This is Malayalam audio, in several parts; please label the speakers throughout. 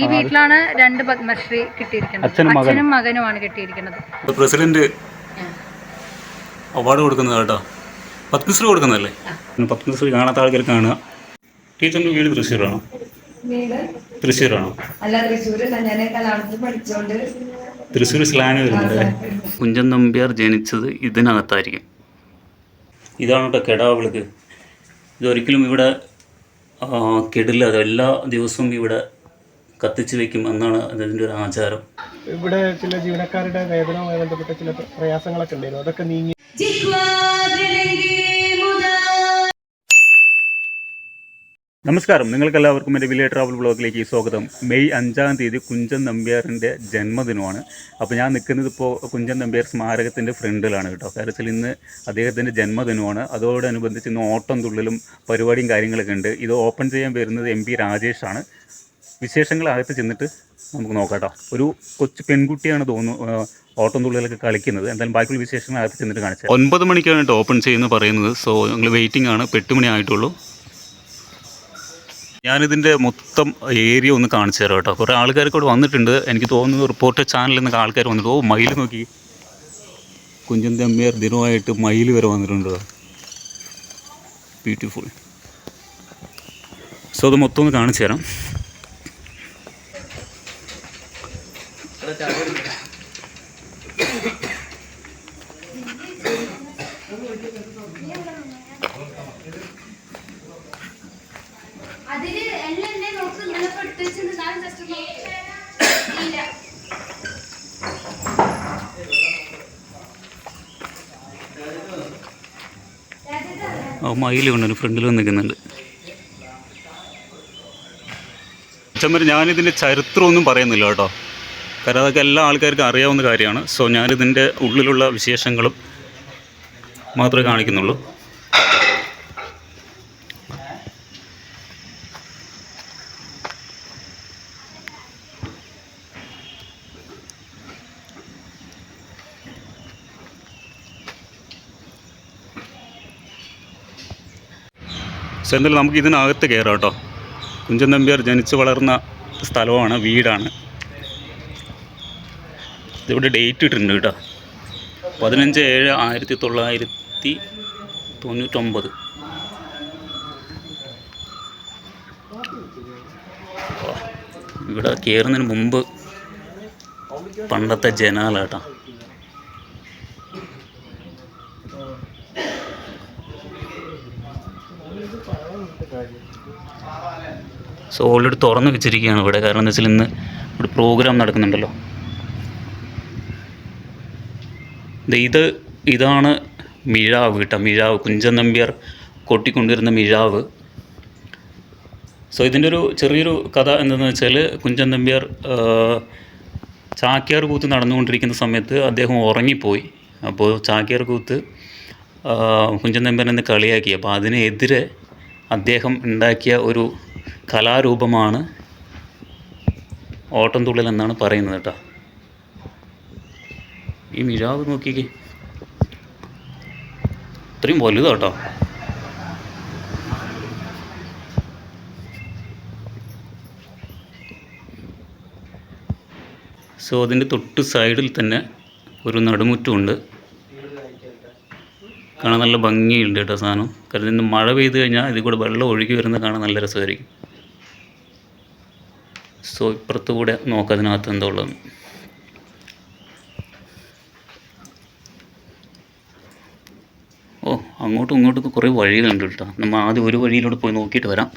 Speaker 1: ഈ വീട്ടിലാണ് രണ്ട് പത്മശ്രീ കിട്ടിയിരിക്കുന്നത്.
Speaker 2: അച്ഛനും മകനും.
Speaker 1: ആണ് മകനുമാണ് കിട്ടിയിരിക്കുന്നത്
Speaker 2: പ്രസിഡന്റ് അവാർഡ് കൊടുക്കുന്നത് കേട്ടോ. പത്മശ്രീ കൊടുക്കുന്നതല്ലേ? പത്മശ്രീ കാണാത്ത ആൾക്കാർ കാണുക. ടീച്ചറിന്റെ വീട് തൃശ്ശൂരാണോ?
Speaker 3: അല്ല തൃശ്ശൂരല്ല ഞാൻ കലാമത്തിൽ പഠിച്ചോണ്ട്
Speaker 2: തൃശ്ശൂർ സ്ലാങ് വരുന്നുണ്ട് കുഞ്ചൻ നമ്പ്യാർ ജനിച്ചത് ഇതിനകത്തായിരിക്കും. ഇതാണ് കേട്ടോ കെടാവിളക്ക് ഇതൊരിക്കലും ഇവിടെ കെടില്ല. അത് എല്ലാ ദിവസവും ഇവിടെ കത്തിച്ച് വെക്കും എന്നാണ് അതിന്റെ ഒരു ആചാരം.
Speaker 4: ഇവിടെ ചില ജീവനക്കാരുടെ വേതനവുമായി ബന്ധപ്പെട്ട ചില പ്രയാസങ്ങളൊക്കെ ഉണ്ടായിരുന്നു. അതൊക്കെ നീങ്ങി
Speaker 2: നമസ്കാരം. നിങ്ങൾക്കെല്ലാവർക്കും എന്റെ വില്ലേ ട്രാവൽ ബ്ലോഗിലേക്ക് സ്വാഗതം. മെയ് അഞ്ചാം തീയതി കുഞ്ചൻ നമ്പ്യാറിന്റെ ജന്മദിനമാണ്. അപ്പോൾ ഞാൻ നിൽക്കുന്നത് ഇപ്പോൾ കുഞ്ചൻ നമ്പ്യാർ സ്മാരകത്തിന്റെ ഫ്രണ്ടിലാണ് കേട്ടോ. കാരണം വെച്ചാൽ ഇന്ന് അദ്ദേഹത്തിന്റെ ജന്മദിനമാണ്. അതോടനുബന്ധിച്ച് ഇന്ന് ഓട്ടം തുള്ളലും പരിപാടിയും കാര്യങ്ങളൊക്കെ ഉണ്ട്. ഇത് ഓപ്പൺ ചെയ്യാൻ വരുന്നത് എം പി രാജേഷാണ്. വിശേഷങ്ങൾ അകത്ത് ചെന്നിട്ട് നമുക്ക് നോക്കാം കേട്ടോ ഒരു കൊച്ചു പെൺകുട്ടിയാണ് തോന്നുന്നു ഓട്ടം തുള്ളിലൊക്കെ കളിക്കുന്നത്. എന്തായാലും ബാക്കിയുള്ള വിശേഷങ്ങൾ അകത്ത് ചെന്നിട്ട് കാണിച്ചത് ഒൻപത് മണിക്കാണ് ഓപ്പൺ ചെയ്യുന്നത് പറയുന്നത്. സോ ഞങ്ങൾ വെയിറ്റിംഗ് ആണ്. എട്ട് മണി ആയിട്ടുള്ളൂ. ഞാനിതിന്റെ മൊത്തം ഏരിയ ഒന്ന് കാണിച്ചു തരാം കേട്ടോ. കുറേ ആൾക്കാർക്ക് ഇവിടെ വന്നിട്ടുണ്ട്. എനിക്ക് തോന്നുന്നു റിപ്പോർട്ടർ ചാനലിൽ നിന്നൊക്കെ ആൾക്കാർ വന്നിട്ട് ഓ മയിൽ നോക്കി. കുഞ്ചൻ തമ്മിയർ ദിനമായിട്ട് മയിൽ വരെ വന്നിട്ടുണ്ട് ബ്യൂട്ടിഫുൾ സോ അത് മൊത്തം ഒന്ന് കാണിച്ചു തരാം.
Speaker 5: അതിൽ എല്ലാം എന്നെ നോക്ക് ഇന്നലെ ഇട്ട് വെച്ചിട്ട് ഞാൻ ജസ്റ്റ് ഇല്ല.
Speaker 2: മയിൽ കൊണ്ട് ഫ്രണ്ടിൽ വന്ന് നിൽക്കുന്നുണ്ട് അച്ഛന്മാർ ഞാനിതിന്റെ ചരിത്രമൊന്നും പറയുന്നില്ല കേട്ടോ. കാരണം അതൊക്കെ എല്ലാ ആൾക്കാർക്കും അറിയാവുന്ന കാര്യമാണ്. സോ ഞാനിതിന്റെ ഉള്ളിലുള്ള വിശേഷങ്ങളും മാത്രമേ കാണിക്കുന്നുള്ളൂ. സോ നമുക്ക് ഇതിനകത്ത് കയറാം കേട്ടോ. കുഞ്ചൻ നമ്പ്യാർ ജനിച്ചു വളർന്ന സ്ഥലമാണ് വീടാണ്. ഇതിവിടെ ഡേറ്റ് ഇട്ടിട്ടുണ്ട് കേട്ടോ. പതിനഞ്ച് ഏഴ് ആയിരത്തി തൊള്ളായിരത്തി തൊണ്ണൂറ്റൊമ്പത്. ഇവിടെ കയറുന്നതിന് മുമ്പ് പണ്ടത്തെ ജനാലാട്ടാ സോ ഓൾറെഡി തുറന്ന് വെച്ചിരിക്കുകയാണ് ഇവിടെ. കാരണം എന്താ വെച്ചാൽ ഇന്ന് ഇവിടെ പ്രോഗ്രാം നടക്കുന്നുണ്ടല്ലോ. ഇത് ഇതാണ് മിഴാവ് കേട്ടോ മിഴാവ്. കുഞ്ചൻ നമ്പ്യാർ കൊട്ടിക്കൊണ്ടിരുന്ന മിഴാവ്. സോ ഇതിന്റെ ഒരു ചെറിയൊരു കഥ എന്താണെന്ന് വെച്ചാൽ കുഞ്ചൻ നമ്പ്യാർ ചാക്യാർ കൂത്ത് നടന്നുകൊണ്ടിരിക്കുന്ന സമയത്ത് അദ്ദേഹം ഉറങ്ങിപ്പോയി. അപ്പോൾ ചാക്യാർ കൂത്ത് കുഞ്ചൻ നമ്പ്യാർ കളിയാക്കി. അപ്പോൾ അതിനെതിരെ അദ്ദേഹം ഉണ്ടാക്കിയ ഒരു കലാരൂപമാണ് ഓട്ടംതുള്ളൽ എന്നാണ് പറയുന്നത് കേട്ടോ. ഈ മിഴാവ് നോക്കിക്കേ. ഇത്രയും വലുതാട്ടോ സോ അതിന്റെ തൊട്ട് സൈഡിൽ തന്നെ ഒരു നടുമുറ്റമുണ്ട്. കാണാൻ നല്ല ഭംഗിയുണ്ട് കേട്ടോ സാധനം. കാരണം ഇന്ന് മഴ പെയ്ത് കഴിഞ്ഞാൽ ഇതിൽ കൂടെ വെള്ളം ഒഴുകി വരുന്നത് കാണാൻ നല്ല രസമായിരിക്കും. സോ ഇപ്പുറത്തുകൂടെ നോക്കാതിനകത്ത് എന്താ ഉള്ളത് ഓ അങ്ങോട്ടും ഇങ്ങോട്ടും കുറേ വഴികളുണ്ട് കേട്ടോ. നമ്മൾ ആദ്യം ഒരു വഴിയിലൂടെ പോയി നോക്കിയിട്ട് വരാം.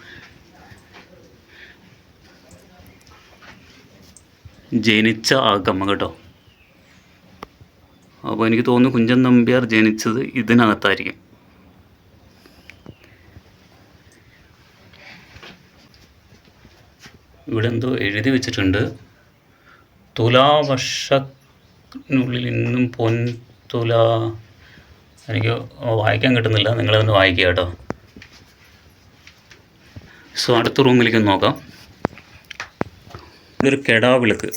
Speaker 2: ജനിച്ച ആഗമ കേട്ടോ. അപ്പോൾ എനിക്ക് തോന്നുന്നു കുഞ്ചൻ നമ്പ്യാർ ജനിച്ചത് ഇതിനകത്തായിരിക്കും. ഇവിടെ എന്തോ എഴുതി വെച്ചിട്ടുണ്ട്. തുലാവർഷത്തിനുള്ളിൽ ഇന്നും പൊൻ തുല എനിക്ക് വായിക്കാൻ കിട്ടുന്നില്ല. നിങ്ങളതൊന്ന് വായിക്കുക കേട്ടോ. സോ അടുത്ത റൂമിലേക്ക് നോക്കാം. ഇതൊരു കെടാവിളക്ക്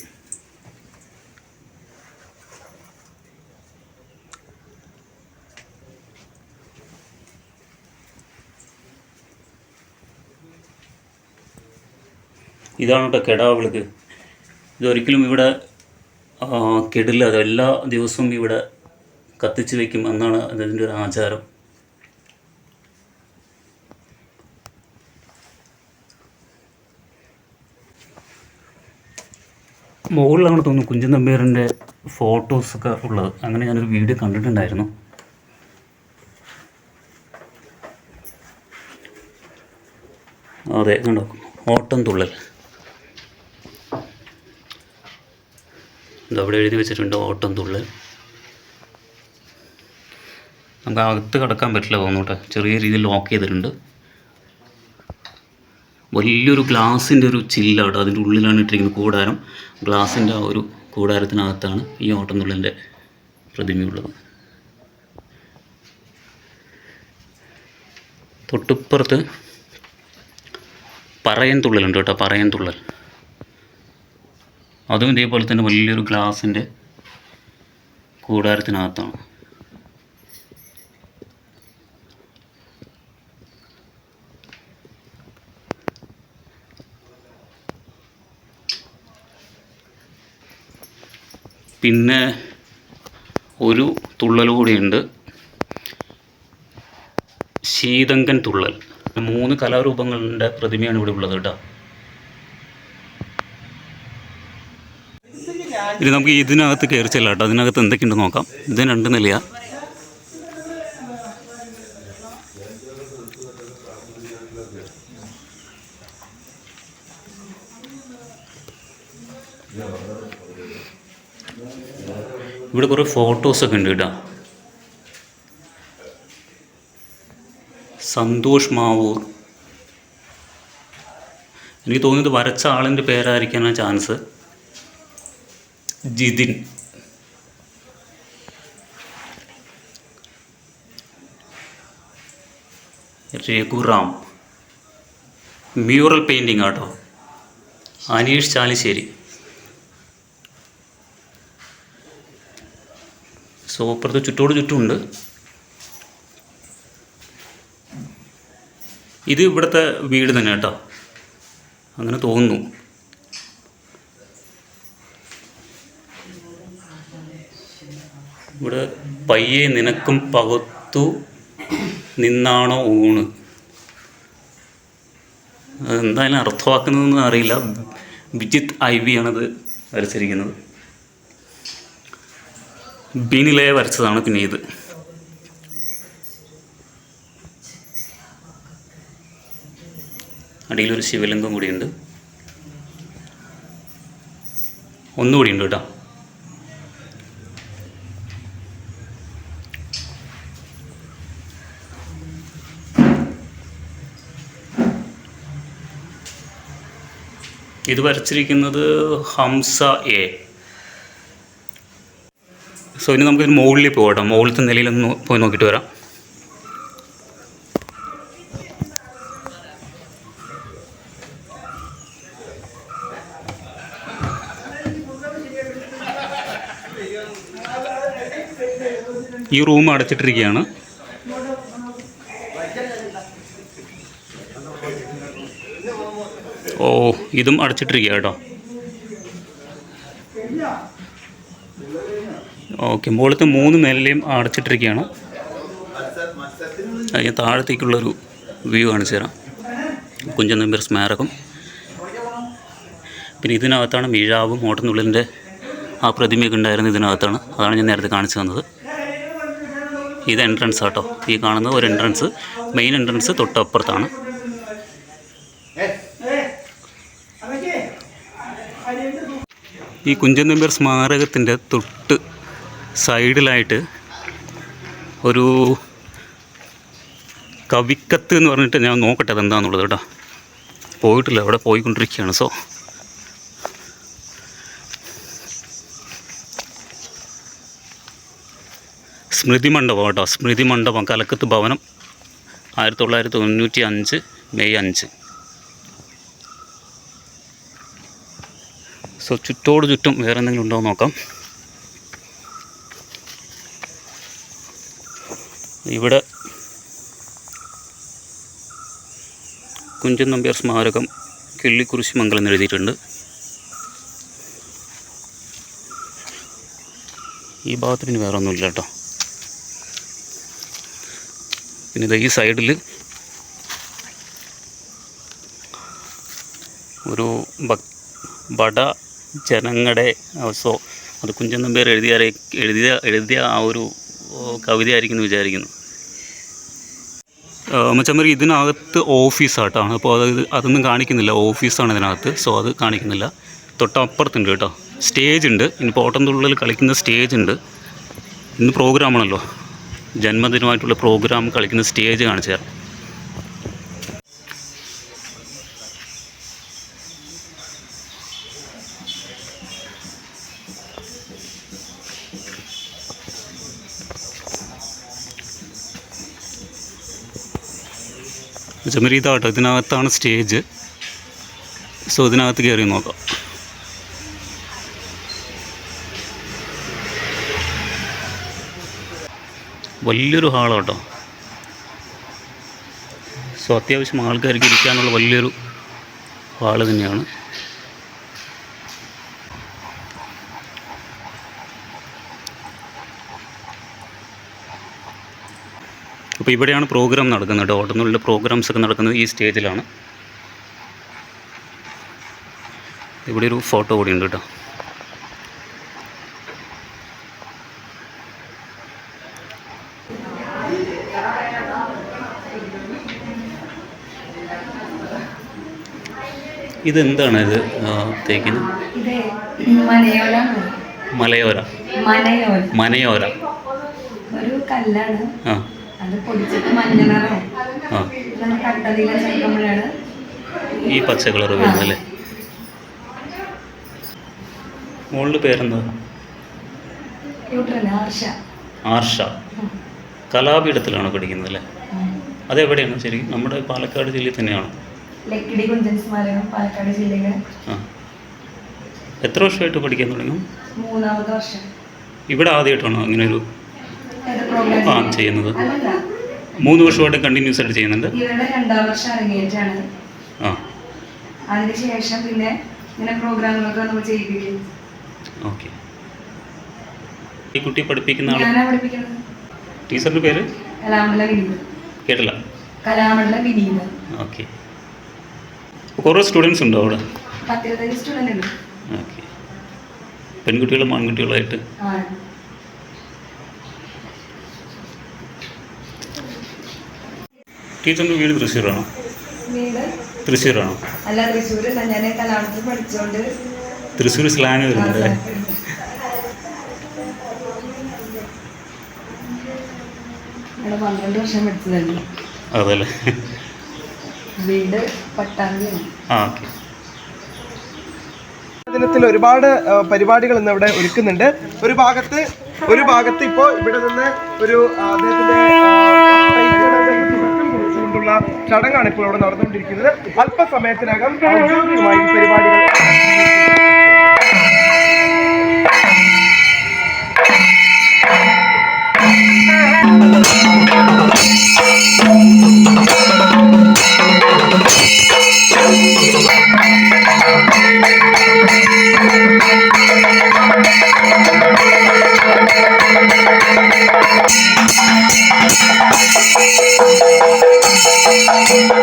Speaker 2: ഇതാണ് കേട്ടോ കെടാവിളക്ക് ഇതൊരിക്കലും ഇവിടെ കെടില്ല. അത് എല്ലാ ദിവസവും ഇവിടെ കത്തിച്ച് വയ്ക്കും എന്നാണ് അതിന്റെ ഒരു ആചാരം. മുകളിലാണ് തോന്നുന്നു കുഞ്ചൻ നമ്പ്യാറിന്റെ ഫോട്ടോസൊക്കെ ഉള്ളത്. അങ്ങനെ ഞാനൊരു വീഡിയോ കണ്ടിട്ടുണ്ടായിരുന്നു. അതെ കണ്ടോ? ഓട്ടം തുള്ളൽ. അവിടെ എഴുതി വെച്ചിട്ടുണ്ട് ഓട്ടം തുള്ളൽ. നമുക്ക് അകത്ത് കിടക്കാൻ പറ്റില്ല തോന്നൂട്ടെ ചെറിയ രീതിയിൽ ലോക്ക് ചെയ്തിട്ടുണ്ട്. വലിയൊരു ഗ്ലാസിന്റെ ഒരു ചില്ലാണ് അതിന്റെ ഉള്ളിലാണ് ഇട്ടിരിക്കുന്നത് കൂടാരം. ഗ്ലാസിന്റെ ആ ഒരു കൂടാരത്തിനകത്താണ് ഈ ഓട്ടംതുള്ളലിന്റെ പ്രതിമയുള്ളത്. തൊട്ടിപ്പുറത്ത് പറയൻ തുള്ളലുണ്ട് കേട്ടോ. പറയൻ തുള്ളൽ. അതും ഇതേപോലെ തന്നെ വലിയൊരു ഗ്ലാസിന്റെ കൂടാരത്തിനകത്താണ്. പിന്നെ ഒരു തുള്ളൽ കൂടിയുണ്ട്. ശീതങ്കൻ തുള്ളൽ. മൂന്ന് കലാരൂപങ്ങളുടെ പ്രതിമയാണ് ഇവിടെ ഉള്ളത് കേട്ടോ. ഇനി നമുക്ക് ഇതിനകത്ത് കയറി ചെല്ലാം കേട്ടോ. അതിനകത്ത് എന്തൊക്കെയുണ്ടെന്ന് നോക്കാം. ഇതിന് രണ്ട് നിലയാ. ഇവിടെ കുറേ ഫോട്ടോസൊക്കെ ഉണ്ട് കേട്ടോ. സന്തോഷ് മാവൂർ. എനിക്ക് തോന്നുന്നത് വരച്ച ആളിന്റെ പേരായിരിക്കാനാണ് chance Jithin. Raghuram. Mural painting ആട്ടോ അനീഷ് ചാലിശ്ശേരി. സോ അപ്പുറത്ത് ചുറ്റോട് ചുറ്റുമുണ്ട്. ഇത് ഇവിടുത്തെ വീട് തന്നെ കേട്ടോ അങ്ങനെ തോന്നുന്നു. ഇവിടെ പയ്യെ നിനക്കും പകത്തു നിന്നാണോ ഊണ്? എന്തായാലും അർത്ഥമാക്കുന്നതെന്ന് അറിയില്ല. വിജിത് ഐ വി ആണത് വരച്ചിരിക്കുന്നത്. ബിനിലെ വരച്ചതാണ് പിന്നെ ഇത്. അടിയിലൊരു ശിവലിംഗം കൂടിയുണ്ട്. ഒന്നുകൂടി ഉണ്ട് കേട്ടോ. ഇത് വരച്ചിരിക്കുന്നത് ഹംസ എ. സോ ഇനി നമുക്കൊരു മുകളിൽ പോകട്ടോ മുകളിലത്തെ നിലയിലൊന്ന് ഒന്ന് പോയി നോക്കിയിട്ട് വരാം. ഈ റൂം അടച്ചിട്ടിരിക്കുകയാണ്. ഓ ഇതും അടച്ചിട്ടിരിക്കുക കേട്ടോ. ഓക്കെ മുകളിലത്തെ മൂന്ന് നിലയും അടച്ചിട്ടിരിക്കുകയാണ്. അതിന് താഴത്തേക്കുള്ളൊരു വ്യൂ കാണിച്ചു തരാം. കുഞ്ചൻ നമ്പർ സ്മാരകം. പിന്നെ ഇതിനകത്താണ് മീഴാവും ഓട്ടനുള്ളിന്റെ ആ പ്രതിമയൊക്കെ ഉണ്ടായിരുന്നത് ഇതിനകത്താണ്. അതാണ് ഞാൻ നേരത്തെ കാണിച്ചു തന്നത്. ഇത് എൻട്രൻസ് ആട്ടോ ഈ കാണുന്ന ഒരു എൻട്രൻസ് മെയിൻ എൻട്രൻസ് തൊട്ടപ്പുറത്താണ്. ഈ കുഞ്ചൻ നമ്പർ സ്മാരകത്തിന്റെ തൊട്ട് സൈഡിലായിട്ട് ഒരു കവിക്കത്ത് എന്ന് പറഞ്ഞിട്ട് ഞാൻ നോക്കട്ടെ അതെന്താണെന്നുള്ളത് കേട്ടോ. പോയിട്ടില്ല അവിടെ പോയിക്കൊണ്ടിരിക്കുകയാണ്. സോ സ്മൃതി മണ്ഡപം കേട്ടോ. സ്മൃതി മണ്ഡപം കലക്കത്ത് ഭവനം ആയിരത്തി തൊള്ളായിരത്തി തൊണ്ണൂറ്റി അഞ്ച് മെയ് അഞ്ച്. സോ ചുറ്റോട് ചുറ്റും വേറെ എന്തെങ്കിലും ഉണ്ടോ നോക്കാം. ഇവിടെ കുഞ്ചൻ നമ്പ്യാർ സ്മാരകം കിള്ളിക്കുറിശി മംഗലം എഴുതിയിട്ടുണ്ട് ഈ ഭാഗത്ത് പിന്നെ വേറെ ഒന്നുമില്ല കേട്ടോ. പിന്നെ ഇത് ഈ സൈഡിൽ ഒരു ഭക് ബട ജനങ്ങളുടെ സോ അത് കുഞ്ചൻ നമ്പ്യാർ എഴുതിയ എഴുതിയ എഴുതിയ ആ ഒരു ഓ, കവിതയായിരിക്കും എന്ന് വിചാരിക്കുന്നു മച്ചമ്മരി ഇതിനകത്ത് ഓഫീസായിട്ടാണ് അപ്പോൾ അത് അതൊന്നും കാണിക്കുന്നില്ല. ഓഫീസാണ് ഇതിനകത്ത്. സോ അത് കാണിക്കുന്നില്ല. തൊട്ടപ്പുറത്തുണ്ട് കേട്ടോ. സ്റ്റേജ് ഉണ്ട്. ഇനി ഓട്ടംതുള്ളിൽ കളിക്കുന്ന സ്റ്റേജ് ഉണ്ട്. ഇന്ന് പ്രോഗ്രാമാണല്ലോ. ജന്മദിനമായിട്ടുള്ള പ്രോഗ്രാം കളിക്കുന്ന സ്റ്റേജ് കാണിച്ചു തരാം. ചമരി ഇതാട്ടോ ഇതിനകത്താണ് സ്റ്റേജ്. സോ ഇതിനകത്ത് കയറി നോക്കാം. വലിയൊരു ഹാളാട്ടോ. സോ അത്യാവശ്യം ആൾക്കാർക്ക് ഇരിക്കാനുള്ള വലിയൊരു ഹാൾ തന്നെയാണ്. അപ്പോൾ ഇവിടെയാണ് പ്രോഗ്രാം നടക്കുന്നത് കേട്ടോ. ഓട്ടനുള്ളിൽ പ്രോഗ്രാംസ് ഒക്കെ നടക്കുന്നത് ഈ സ്റ്റേജിലാണ്. ഇവിടെ ഒരു ഫോട്ടോ കൂടി ഉണ്ട് കേട്ടോ. ഇതെന്താണ് ഇത് തേക്കുന്നത് മലയോര. മനയോര.
Speaker 3: ഒരു കല്ലാണ്.
Speaker 2: ആ. ഈ പച്ച കളർ വരുന്നല്ലേ? മോളുടെ പേരെന്താ?
Speaker 3: ആർഷ.
Speaker 2: കലാപീഠത്തിലാണോ പഠിക്കുന്നത് അല്ലേ അതെവിടെയാണ്? ശരി നമ്മുടെ പാലക്കാട് ജില്ലയിൽ തന്നെയാണ്?
Speaker 3: ലക്കിടി കുഞ്ചൻ സ്മാരകം പാലക്കാട് ജില്ലയിലെ.
Speaker 2: എത്ര വർഷമായിട്ട് പഠിക്കാൻ തുടങ്ങും?
Speaker 3: മൂന്നാമത്തെ വർഷം.
Speaker 2: ഇവിടെ ആദ്യമായിട്ടാണോ അങ്ങനെ ഒരു
Speaker 3: ഏത് പ്രോഗ്രാം
Speaker 2: ആ ചെയ്യുന്നത്. മൂന്ന് വർഷമായിട്ട് കണ്ടിന്യൂസ് ആയിട്ട് ചെയ്യുന്നുണ്ട്.
Speaker 3: ഇവരുടെ രണ്ടാം വർഷം അരങ്ങേറ്റാണ്
Speaker 2: ആ.
Speaker 3: അതിനുശേഷം പിന്നെ ഇങ്ങനെ പ്രോഗ്രാമുകളൊക്കെ നമ്മൾ ചെയ്യിപ്പിക്കും.
Speaker 2: ഓക്കെ. ഈ കുട്ടി പഠിപ്പിക്കുന്ന ആൾ
Speaker 3: ഞാനാ പഠിപ്പിക്കുന്നത്.
Speaker 2: ടീച്ചറിന്റെ പേര്?
Speaker 3: കലാമണ്ഡല വിനീത്.
Speaker 2: കേട്ടില്ല.
Speaker 3: കലാമണ്ഡല വിനീത്.
Speaker 2: ഓക്കെ. കുറേ സ്റ്റുഡൻസ് ഉണ്ടോ അവിടെ?
Speaker 3: പത്തിരുപത്തഞ്ച് സ്റ്റുഡന്റ് ഉണ്ട്.
Speaker 2: ഓക്കെ. പെൺകുട്ടികളും ആൺകുട്ടികളായിട്ട്
Speaker 3: ആ
Speaker 2: ടീച്ചറിന്റെ വീട് തൃശ്ശൂരാണോ.
Speaker 3: വീട്?
Speaker 2: തൃശ്ശൂരാണോ.
Speaker 3: അല്ല തൃശ്ശൂരല്ല ഞാൻ കലാണത്തിൽ പഠിച്ചോണ്ട്.
Speaker 2: തൃശ്ശൂർ സ്ലാങ് വരുന്നുണ്ട്
Speaker 3: പന്ത്രണ്ട് വർഷം പഠിച്ചതല്ലേ?
Speaker 2: അതല്ലേ.
Speaker 3: വീട് പട്ടാമ്പിയാണ്.
Speaker 2: ആ ഓക്കെ.
Speaker 4: ദിനത്തിൽ ഒരുപാട് പരിപാടികൾ ഇന്ന് ഇവിടെ ഒരുക്കുന്നുണ്ട്. ഒരു ഭാഗത്ത് ഒരു ഭാഗത്ത് ഇപ്പോൾ ഇവിടെ നിന്ന് ഒരു അദ്ദേഹത്തിന്റെ കുറിച്ചുകൊണ്ടുള്ള ചടങ്ങാണ് ഇപ്പോൾ ഇവിടെ നടന്നുകൊണ്ടിരിക്കുന്നത്. അല്പസമയത്തിനകം ഔദ്യോഗികമായി ഈ പരിപാടികൾ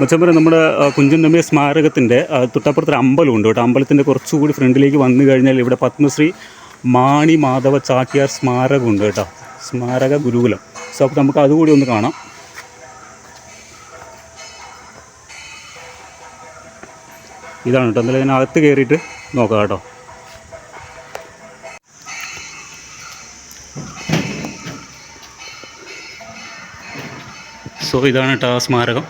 Speaker 2: മച്ചമ്പരം നമ്മുടെ കുഞ്ചൻ നമ്പ്യ സ്മാരകത്തിന്റെ തൊട്ടപ്പുറത്തൊരു അമ്പലമുണ്ട് കേട്ടോ. അമ്പലത്തിന്റെ കുറച്ചുകൂടി ഫ്രണ്ടിലേക്ക് വന്നു കഴിഞ്ഞാൽ ഇവിടെ പത്മശ്രീ മാണി മാധവ ചാക്യാർ സ്മാരകമുണ്ട് കേട്ടോ. സ്മാരക ഗുരുകുലം. സോ അപ്പോൾ നമുക്ക് അതുകൂടി ഒന്ന് കാണാം. ഇതാണ് കേട്ടോ. എന്തായാലും അകത്ത് കയറിയിട്ട് നോക്കാം കേട്ടോ. സോ ഇതാണ് കേട്ടോ ആ സ്മാരകം.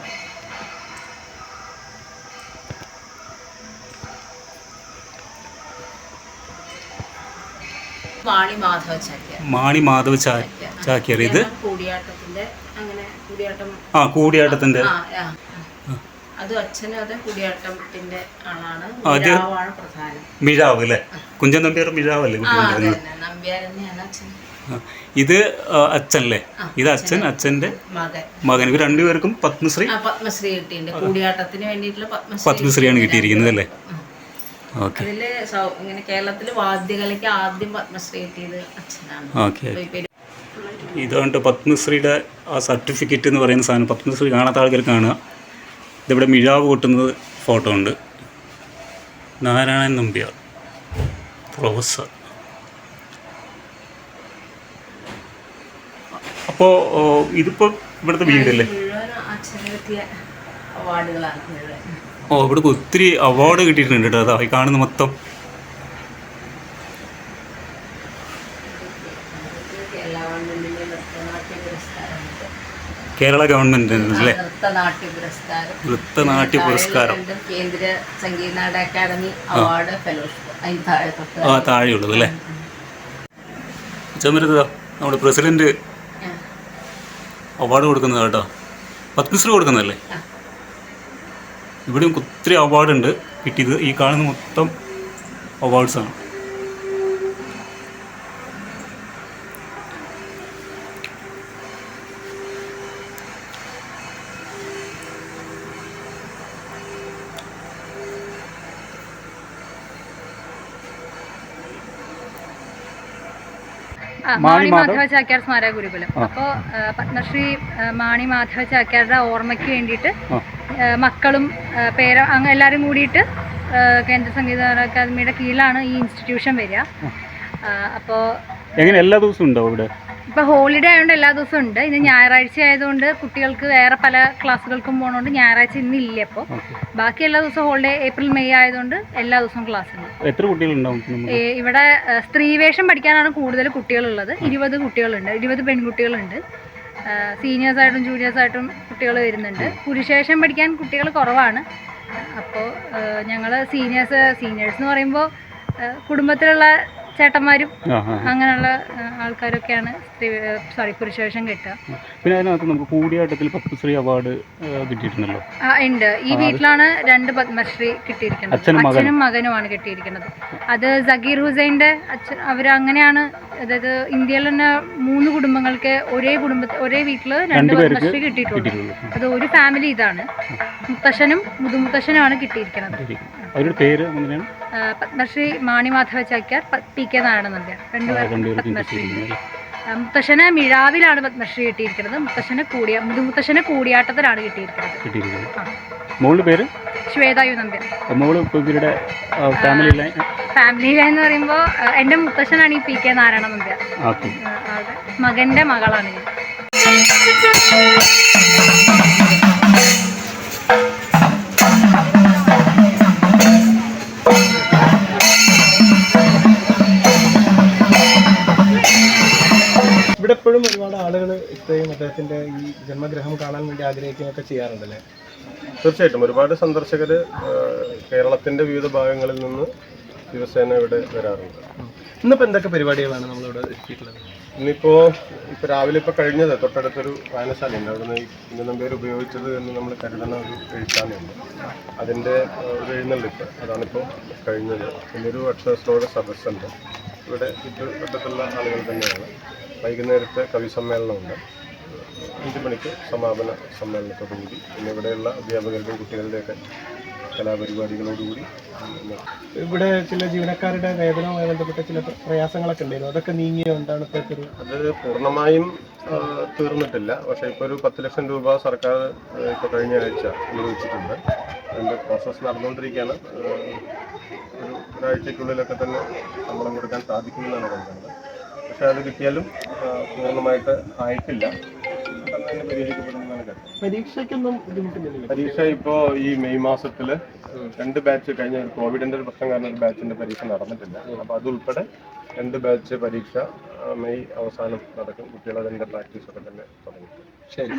Speaker 2: മാണി മാധവ് ചാക്യർ ഇത് ആ
Speaker 6: കൂടിയാട്ടത്തിന്റെ. അത് അച്ഛനും അതെ കൂടിയാട്ടത്തിന്റെ ആളാണ്.
Speaker 2: മിഴാവ് അല്ലേ? കുഞ്ചൻ നമ്പ്യാർ
Speaker 6: അച്ഛൻ.
Speaker 2: ആ. ഇത് ആ, അച്ഛനല്ലേ? ഇത് അച്ഛൻ അച്ഛന്റെ
Speaker 6: മകൻ.
Speaker 2: ഇവർ രണ്ടുപേർക്കും പത്മശ്രീ
Speaker 6: പത്മശ്രീ കിട്ടിയിട്ടുണ്ട്. കൂടിയാട്ടത്തിന് വേണ്ടിയിട്ടുള്ള
Speaker 2: പത്മശ്രീയാണ് കിട്ടിയിരിക്കുന്നത് അല്ലേ?
Speaker 6: അതിൽ ഇങ്ങനെ കേരളത്തിൽ വാദ്യകലയ്ക്ക് ആദ്യം പത്മശ്രീ കിട്ടിയത് അച്ഛനാണ്.
Speaker 2: ഇതുകൊണ്ട് പത്മശ്രീയുടെ ആ സർട്ടിഫിക്കറ്റ് എന്ന് പറയുന്ന സാധനം പത്മശ്രീ കാണാത്ത ആൾക്കാർ കാണുക. ഇതിവിടെ മിഴാവ് കൂട്ടുന്നത് ഫോട്ടോ ഉണ്ട്. നാരായണൻ നമ്പ്യാർ പ്രൊഫസർ. അപ്പോൾ ഇതിപ്പോൾ ഇവിടുത്തെ വീടല്ലേ?
Speaker 6: അവാർഡുകളാണ്
Speaker 2: ഓ ഇവിടെ ഒത്തിരി അവാർഡ് കിട്ടിയിട്ടുണ്ട് കേട്ടോ. അതാ ഈ കാണുന്ന മൊത്തം.
Speaker 6: കേരള ഗവൺമെന്റ് നൃത്തനാട്യ പുരസ്കാരം
Speaker 2: അല്ലേ?
Speaker 6: നൃത്തനാട്യ പുരസ്കാരം.
Speaker 2: നൃത്തനാട്യ പുരസ്കാരം.
Speaker 6: കേന്ദ്ര സംഗീത അക്കാദമി അവാർഡ് ഫെലോഷിപ്പ്
Speaker 2: ആ താഴെയുള്ളത് അല്ലേ? ചെമ്മരുതാ നമ്മുടെ പ്രസിഡന്റ് അവാർഡ് കൊടുക്കുന്നതാട്ടോ പത്മശ്രീ കൊടുക്കുന്നതല്ലേ?
Speaker 6: ആ.
Speaker 2: ഇവിടെയും ഒത്തിരി അവാർഡുണ്ട്. കിട്ടിയത് ഈ കാണുന്ന മൊത്തം അവാർഡ്സാണ്
Speaker 1: മാണി മാധവ. ചാക്യാർ സ്മാരക ഗുരുകുലം. അപ്പോ പത്മശ്രീ മാണി മാധവ ചാക്യാരുടെ ഓർമ്മയ്ക്ക് വേണ്ടിയിട്ട് മക്കളും പേര അങ്ങ് എല്ലാവരും കൂടിയിട്ട് കേന്ദ്ര സംഗീത അക്കാദമിയുടെ കീഴിലാണ് ഈ ഇൻസ്റ്റിറ്റ്യൂഷൻ വരിക. അപ്പോൾ
Speaker 2: എങ്ങനെ എല്ലാ ദിവസവും ഉണ്ടോ ഇവിടെ?
Speaker 1: ഇപ്പോൾ ഹോളിഡേ ആയതുകൊണ്ട് എല്ലാ ദിവസവും ഉണ്ട്. ഇന്ന് ഞായറാഴ്ച ആയതുകൊണ്ട് കുട്ടികൾക്ക് വേറെ പല ക്ലാസ്സുകൾക്കും പോകണോണ്ട് ഞായറാഴ്ച ഇല്ല ഇപ്പോൾ ബാക്കി എല്ലാ ദിവസവും ഹോളിഡേ ഏപ്രിൽ മെയ് ആയതുകൊണ്ട് എല്ലാ ദിവസവും ക്ലാസ് ഉണ്ട്
Speaker 2: എത്ര കുട്ടികളുണ്ടാവും
Speaker 1: ഇവിടെ സ്ത്രീവേഷം പഠിക്കാനാണ് കൂടുതൽ കുട്ടികളുള്ളത്. ഇരുപത് കുട്ടികളുണ്ട്. ഇരുപത് പെൺകുട്ടികളുണ്ട്. സീനിയേഴ്സ് ആയിട്ടും ജൂനിയേഴ്സ് ആയിട്ടും കുട്ടികൾ വരുന്നുണ്ട്. പുരുഷവേഷം പഠിക്കാൻ കുട്ടികൾ കുറവാണ്. അപ്പോൾ ഞങ്ങൾ സീനിയേഴ്സ് സീനിയേഴ്സ് എന്ന് പറയുമ്പോൾ കുടുംബത്തിലുള്ള ചേട്ടന്മാരും അങ്ങനെയുള്ള ആൾക്കാരൊക്കെയാണ് സ്ത്രീ സോറി പുരുഷവേഷം കിട്ടുക.
Speaker 2: പിന്നെ അതിനകത്ത് നമുക്ക് കൂടിയാട്ടത്തിൽ പത്മശ്രീ അവാർഡ് കിട്ടിയിട്ടുണ്ടല്ലോ.
Speaker 1: ആ, ഉണ്ട്. ഈ വീട്ടിലാണ് രണ്ട് പത്മശ്രീ കിട്ടിയിരിക്കുന്നത്.
Speaker 2: അച്ഛനും മകനും.
Speaker 1: അച്ഛനും മകനുമാണ് കിട്ടിയിരിക്കുന്നത്. അത് സഗീർ ഹുസൈന്റെ അച്ഛൻ അവരങ്ങനെയാണ് അതായത് ഇന്ത്യയിൽ തന്നെ മൂന്ന് കുടുംബങ്ങൾക്ക് ഒരേ കുടുംബ ഒരേ വീട്ടിൽ രണ്ട്
Speaker 2: രണ്ടുപേർക്ക് കിട്ടിയിട്ടുണ്ട്
Speaker 1: അത് ഒരു ഫാമിലി ഇതാണ്. മുത്തശ്ശനും മുതുമുത്തശ്ശനുമാണ് കിട്ടിയിരിക്കുന്നത്.
Speaker 2: അവരുടെ പേര്
Speaker 1: പത്മശ്രീ മാണി മാധവ ചാക്യാർ പി കെ നാരായണൻ നമ്പ്യാർ. രണ്ടുപേർക്കും
Speaker 2: രണ്ടുപേർക്കും
Speaker 1: പത്മശ്രീ. മുത്തശ്ശന് മിഴാവിലാണ് പത്മശ്രീ കിട്ടിയിരിക്കുന്നത്. മുത്തശ്ശനെ കൂടിയ മുത്തശ്ശനെ കൂടിയാട്ടത്തിലാണ് കിട്ടിയിരിക്കുന്നത്.
Speaker 2: മോളുടെ പേര്?
Speaker 1: ശ്വേതായു നമ്പ്യാർ
Speaker 2: മോൾ ലൈൻ ഫാമിലി ലൈൻ
Speaker 1: ഫാമിലി എന്ന് പറയുമ്പോൾ എന്റെ മുത്തശ്ശനാണ് ഈ പി കെ നാരായണ നമ്പ്യാർ. മകന്റെ മകളാണ് ഞാൻ.
Speaker 4: അദ്ദേഹത്തിന്റെ ഈ ജന്മഗ്രഹം കാണാൻ വേണ്ടി ആഗ്രഹിക്കുകയൊക്കെ ചെയ്യാറുണ്ടല്ലേ?
Speaker 7: തീർച്ചയായിട്ടും. ഒരുപാട് സന്ദർശകർ കേരളത്തിന്റെ വിവിധ ഭാഗങ്ങളിൽ നിന്ന് ദിവസേന ഇവിടെ വരാറുണ്ട്.
Speaker 4: ഇന്നിപ്പോ എന്തൊക്കെ പരിപാടികളാണ് നമ്മളിവിടെ എത്തിയിട്ടുള്ളത്
Speaker 7: ഇന്നിപ്പോ ഇപ്പൊ രാവിലെ ഇപ്പൊ കഴിഞ്ഞത്. തൊട്ടടുത്തൊരു വായനശാലയുണ്ട്. അവിടുന്ന് ഇന്ന് നമ്പേർ ഉപയോഗിച്ചത് എന്ന് നമ്മൾ കരുതുന്ന ഒരു എഴുത്താനുണ്ട് അതിന്റെ ഒരു എഴുന്നള്ളിപ്പ്. അതാണിപ്പോൾ കഴിഞ്ഞത്. പിന്നെ ഒരു അക്ഷരശ്ലോക സദസ്സുണ്ട്. ഇവിടെ ചുറ്റുവട്ടത്തുള്ള ആളുകൾ തന്നെയാണ്. വൈകുന്നേരത്തെ കവി സമ്മേളനമുണ്ട് അഞ്ച് മണിക്ക് സമാപന സമ്മേളനത്തോടുകൂടി പിന്നെ ഇവിടെയുള്ള അധ്യാപകരുടെയും കുട്ടികളുടെയൊക്കെ കലാപരിപാടികളോടുകൂടി
Speaker 4: ഇവിടെ ചില ജീവനക്കാരുടെ വേതനവുമായി ബന്ധപ്പെട്ട ചില പ്രയാസങ്ങളൊക്കെ ഉണ്ടായിരുന്നു. അതൊക്കെ നീങ്ങിയോ? എന്താണ് ഇപ്പോഴത്തെ ഒരു
Speaker 7: അത് പൂർണമായും തീർന്നിട്ടില്ല. പക്ഷേ ഇപ്പോൾ ഒരു പത്ത് ലക്ഷം രൂപ സർക്കാർ ഇപ്പോൾ കഴിഞ്ഞ ആഴ്ച അനുവദിച്ചിട്ടുണ്ട് അതിന്റെ പ്രോസസ്സ് നടന്നുകൊണ്ടിരിക്കുകയാണ്. ഒരു ഒരാഴ്ചയ്ക്കുള്ളിലൊക്കെ തന്നെ ശമ്പളം കൊടുക്കാൻ സാധിക്കുമെന്നാണ് പറയുന്നത് പക്ഷേ അത് കിട്ടിയാലും പൂർണമായിട്ട് ആയിട്ടില്ല. തന്നെ
Speaker 4: പരീക്ഷയ്ക്കൊന്നും ബുദ്ധിമുട്ടില്ല
Speaker 7: പരീക്ഷ ഇപ്പോ ഈ മെയ് മാസത്തിൽ രണ്ട് ബാച്ച് കഴിഞ്ഞ ഒരു കോവിഡിന്റെ ഒരു പ്രശ്നം കാരണം ഒരു ബാച്ചിന്റെ പരീക്ഷ നടന്നിട്ടില്ല. അപ്പൊ അതുൾപ്പെടെ രണ്ട് ബാച്ച് പരീക്ഷ മെയ് അവസാനം നടക്കും. കുട്ടികൾ അതിന്റെ പ്രാക്ടീസ് ഒക്കെ തന്നെ തുടങ്ങി.
Speaker 4: ശരി.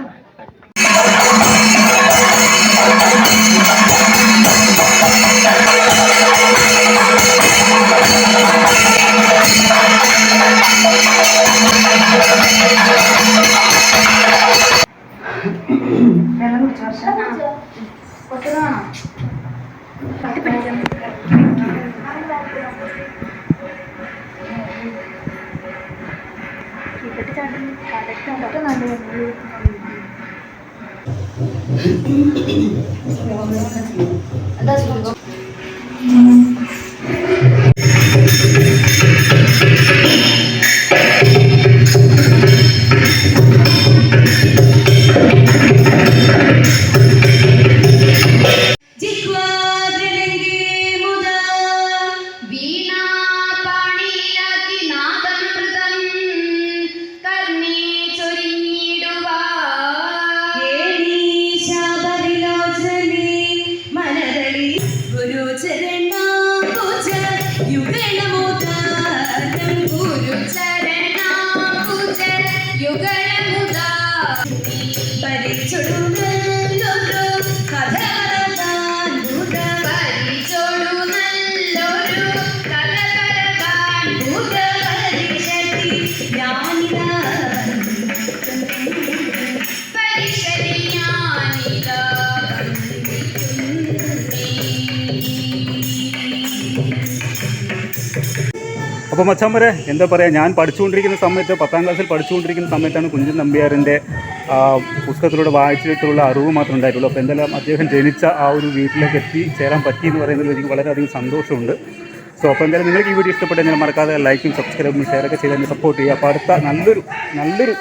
Speaker 2: അപ്പോൾ വരെ എന്താ പറയുക ഞാൻ പഠിച്ചുകൊണ്ടിരിക്കുന്ന സമയത്ത് പത്താം ക്ലാസ്സിൽ പഠിച്ചുകൊണ്ടിരിക്കുന്ന സമയത്താണ് കുഞ്ചൻ നമ്പ്യാറിന്റെ പുസ്തകത്തിലൂടെ വായിച്ചിട്ടുള്ള അറിവ് മാത്രം ഉണ്ടായിട്ടുള്ളൂ. അപ്പോൾ എന്തായാലും അദ്ദേഹം ജനിച്ച ആ ഒരു വീട്ടിലേക്ക് എത്തിച്ചേരാൻ പറ്റി എന്ന് പറയുന്നതിൽ എനിക്ക് വളരെയധികം സന്തോഷമുണ്ട്. സോ അപ്പോൾ എന്തായാലും നിങ്ങൾക്ക് ഈ വീഡിയോ ഇഷ്ടപ്പെട്ടെങ്കിൽ മറക്കാതെ ലൈക്കും സബ്സ്ക്രൈബും ഷെയറൊക്കെ ചെയ്ത് എന്നെ സപ്പോർട്ട് ചെയ്യുക. അപ്പോൾ അടുത്ത നല്ലൊരു നല്ലൊരു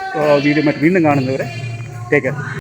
Speaker 2: വീഡിയോ മറ്റ് വീണ്ടും കാണുന്നവരെ ടേക്ക് കെയർ